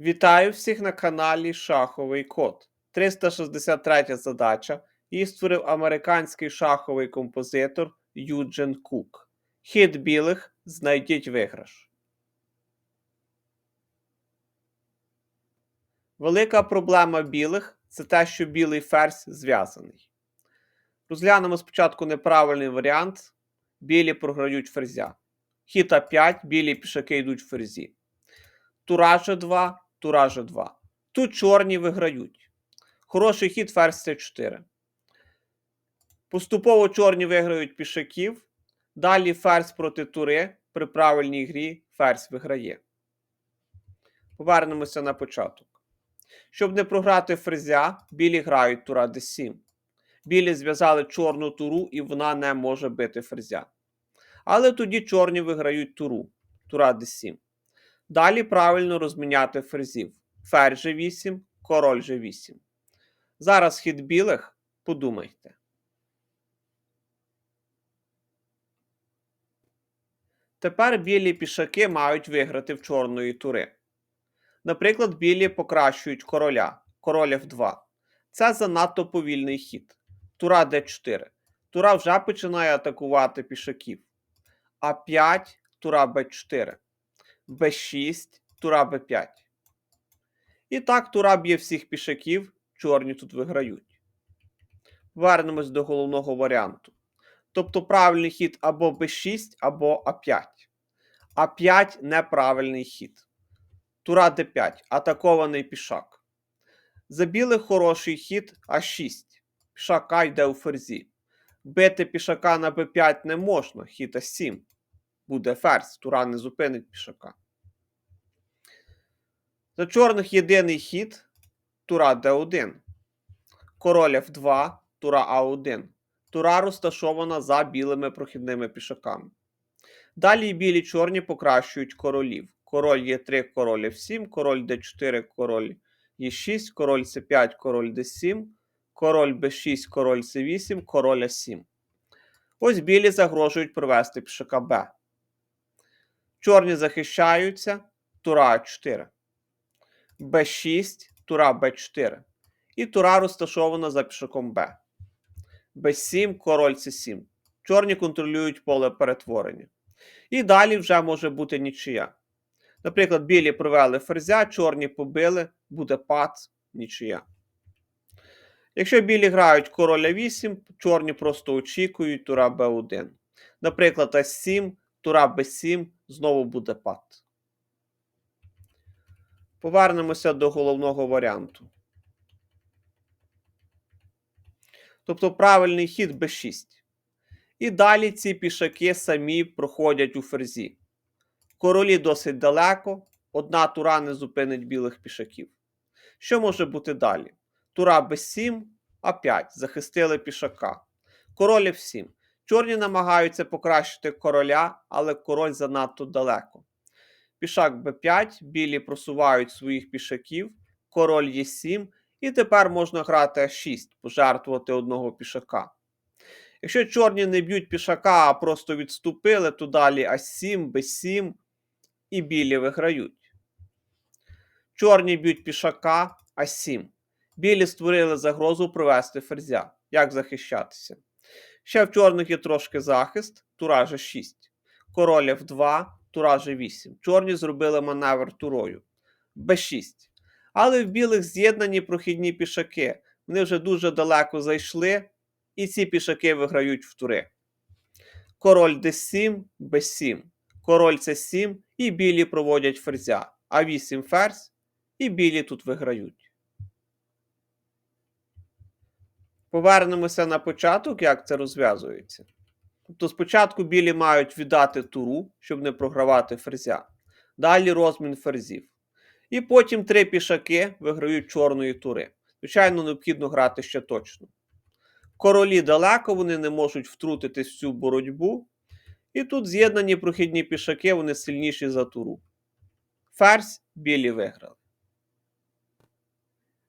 Вітаю всіх на каналі Шаховий Код. 363 задача. Її створив американський шаховий композитор Юджен Кук. Хід білих знайдіть виграш. Велика проблема білих це те, що білий ферзь зв'язаний. Розглянемо спочатку неправильний варіант. Білі програють ферзя. Хід А5, білі пішаки йдуть в ферзі. Тура G2, тура G2. Тут чорні виграють. Хороший хід ферзь C4. Поступово чорні виграють пішаків. Далі ферзь проти тури. При правильній грі ферзь виграє. Повернемося на початок. Щоб не програти ферзя, білі грають тура d7. Білі зв'язали чорну туру, і вона не може бити ферзя. Але тоді чорні виграють туру. Тура d7. Далі правильно розміняти ферзів. Ферзь G8, король G8. Зараз хід білих. Подумайте. Тепер білі пішаки мають виграти в чорної тури. Наприклад, білі покращують короля. Король F2. Це занадто повільний хід. Тура d4. Тура вже починає атакувати пішаків. А5, тура b4. B6, тура b5. І так тура б'є всіх пішаків, чорні тут виграють. Вернемось до головного варіанту. Тобто правильний хід або b6, або а5. А5 неправильний хід. Тура d5, атакований пішак. За білих хороший хід А6. Пішака йде у ферзі. Бити пішака на b5 не можна, хід А7. Буде ферзь, тура не зупинить пішака. За чорних єдиний хід тура d1. Король F2, тура А1. Тура розташована за білими прохідними пішаками. Далі білі чорні покращують королів. Король Е3, король F7, король d4, король Е6, король С5, король d7, король b6, король С8, король А7. Ось білі загрожують провести пішака Б. Чорні захищаються, тура А4. Б6, тура Б4. І тура розташована за пішаком Б. Б7, король С7. Чорні контролюють поле перетворення. І далі вже може бути нічия. Наприклад, білі провели ферзя, чорні побили, буде пад, нічия. Якщо білі грають короля 8, чорні просто очікують тура Б1. Наприклад, А7, тура Б7, знову буде пад. Повернемося до головного варіанту. Тобто правильний хід b6. І далі ці пішаки самі проходять у ферзі. Королі досить далеко, одна тура не зупинить білих пішаків. Що може бути далі? Тура b7, а5, захистили пішака. Король f7. Чорні намагаються покращити короля, але король занадто далеко. Пішак b5, білі просувають своїх пішаків, король Е7, і тепер можна грати А6, пожертвувати одного пішака. Якщо чорні не б'ють пішака, а просто відступили, то далі А7, Б7 і білі виграють. Чорні б'ють пішака А7. Білі створили загрозу провести ферзя. Як захищатися? Ще в чорних є трошки захист, тура G6. Король F2, тура G8. Чорні зробили маневр турою. Б6. Але в білих з'єднані прохідні пішаки. Вони вже дуже далеко зайшли, і ці пішаки виграють в тури. Король d7, b7. Король c7 і білі проводять ферзя. А8 ферзь, і білі тут виграють. Повернемося на початок, як це розв'язується. Тобто спочатку білі мають віддати туру, щоб не програвати ферзя. Далі розмін ферзів. І потім три пішаки виграють чорної тури. Звичайно, необхідно грати ще точно. Королі далеко, вони не можуть втрутитись в цю боротьбу. І тут з'єднані прохідні пішаки, вони сильніші за туру. Ферзь білі виграли.